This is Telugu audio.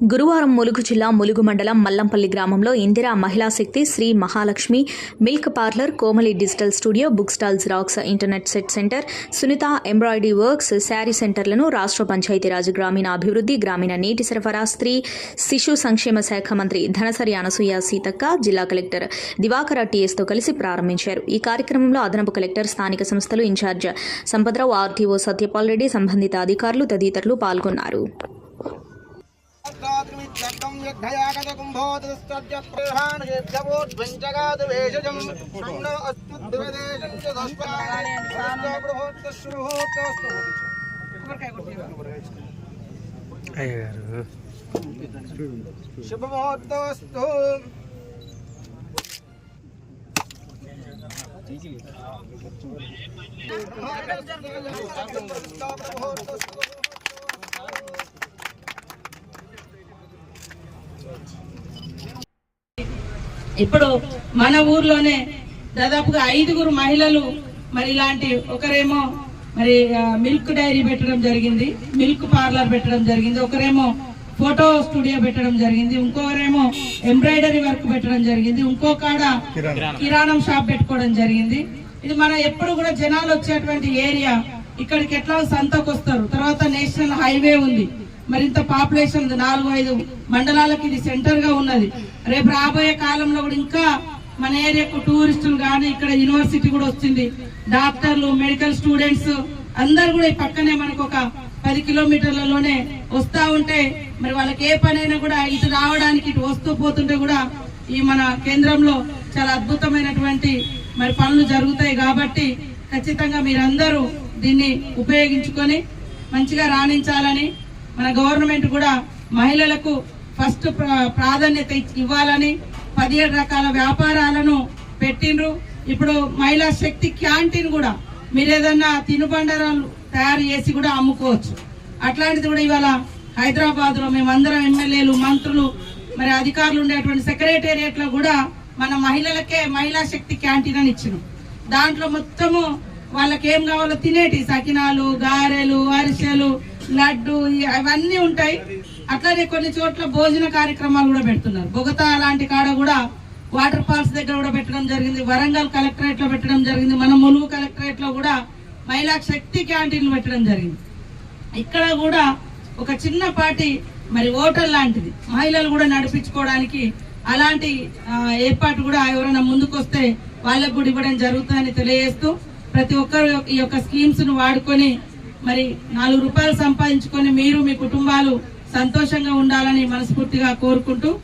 గురువారం ములుగు జిల్లా ములుగు మండలం మల్లంపల్లి గ్రామంలో Indira Mahila Shakti Shri Mahalakshmi milk parlour Komali digital studio book stall xerox internet set centre Sunitha embroidery works sari సెంటర్లను రాష్ట్ర పంచాయతీరాజ్ గ్రామీణ అభివృద్ధి గ్రామీణ నీటి సరఫరా స్త్రీ శిశు సంక్షేమ శాఖ మంత్రి ధనసరి అనసూయ సీతక్క జిల్లా కలెక్టర్ దివాకర టీఎస్తో కలిసి ప్రారంభించారు. ఈ కార్యక్రమంలో అదనపు కలెక్టర్ స్థానిక సంస్థలు in charge Sampadarao RTO Satyapal Reddy సంబంధిత అధికారులు తదితరులు పాల్గొన్నారు. यद्धयागत कुम्भोतस्तज्जप्रधानयेभ्यवोद्भञ्जगादवेषजम् शन्न अस्तुद्विवेदेशं च दस्वानस्तुभोत्तश्रुभोत्तस्तु शुभमुहूर्तस्तु शुभमुहूर्तस्तु ఇప్పుడు మన ఊర్లోనే దాదాపుగా ఐదుగురు మహిళలు మరి ఇలాంటి ఒకరేమో మరి మిల్క్ డైరీ పెట్టడం జరిగింది మిల్క్ పార్లర్ పెట్టడం జరిగింది ఒకరేమో ఫోటో స్టూడియో పెట్టడం జరిగింది ఇంకొకరేమో ఎంబ్రాయిడరీ వర్క్ పెట్టడం జరిగింది ఇంకో కాడ కిరాణం షాప్ పెట్టుకోవడం జరిగింది. ఇది మన ఎప్పుడు కూడా జనాలు వచ్చేటువంటి ఏరియా. ఇక్కడికి ఎట్లా సంతకు వస్తారు తర్వాత నేషనల్ హైవే ఉంది. మరింత పాపులేషన్ ఉంది. నాలుగు ఐదు మండలాలకు ఇది సెంటర్గా ఉన్నది. రేపు రాబోయే కాలంలో కూడా ఇంకా మన ఏరియాకు టూరిస్టులు కానీ ఇక్కడ యూనివర్సిటీ కూడా వచ్చింది డాక్టర్లు మెడికల్ స్టూడెంట్స్ అందరు కూడా ఈ పక్కనే మనకు ఒక పది కిలోమీటర్లలోనే వస్తా ఉంటే మరి వాళ్ళకి ఏ పనైనా కూడా ఇటు రావడానికి ఇటు వస్తూ పోతుంటే కూడా ఈ మన కేంద్రంలో చాలా అద్భుతమైనటువంటి మరి పనులు జరుగుతాయి కాబట్టి ఖచ్చితంగా మీరందరూ దీన్ని ఉపయోగించుకొని మంచిగా రాణించాలని మన గవర్నమెంట్ కూడా మహిళలకు ఫస్ట్ ప్రాధాన్యత ఇవ్వాలని పదిహేడు రకాల వ్యాపారాలను పెట్టిండ్రు. ఇప్పుడు మహిళా శక్తి క్యాంటీన్ కూడా మీరు ఏదన్నా తినుబండారాలు తయారు చేసి కూడా అమ్ముకోవచ్చు. అట్లాంటిది కూడా ఇవాళ హైదరాబాద్లో మేమందరం ఎమ్మెల్యేలు మంత్రులు మరి అధికారులు ఉండేటువంటి సెక్రటేరియట్లో కూడా మన మహిళలకే మహిళా శక్తి క్యాంటీన్ అని ఇచ్చినాం దాంట్లో మొత్తము వాళ్ళకి ఏం కావాలో తినేటి సకినాలు గారెలు అరిసెలు లడ్డు అవన్నీ ఉంటాయి. అట్లానే కొన్ని చోట్ల భోజన కార్యక్రమాలు కూడా పెడుతున్నారు. బొగతా లాంటి కాడ కూడా వాటర్ ఫాల్స్ దగ్గర కూడా పెట్టడం జరిగింది. వరంగల్ కలెక్టరేట్లో పెట్టడం జరిగింది. మన ములుగు కలెక్టరేట్లో కూడా మహిళా శక్తి క్యాంటీన్లు పెట్టడం జరిగింది. ఇక్కడ కూడా ఒక చిన్నపాటి మరి ఓటర్ లాంటిది. మహిళలు కూడా నడిపించుకోవడానికి అలాంటి ఏర్పాటు కూడా ఎవరైనా ముందుకొస్తే వాళ్ళకు కూడా ఇవ్వడం జరుగుతుందని తెలియజేస్తూ ప్రతి ఒక్కరు ఈ యొక్క స్కీమ్స్ను వాడుకొని మరి నాలుగు రూపాయలు సంపాదించుకొని మీరు మీ కుటుంబాలు సంతోషంగా ఉండాలని మనస్ఫూర్తిగా కోరుకుంటూ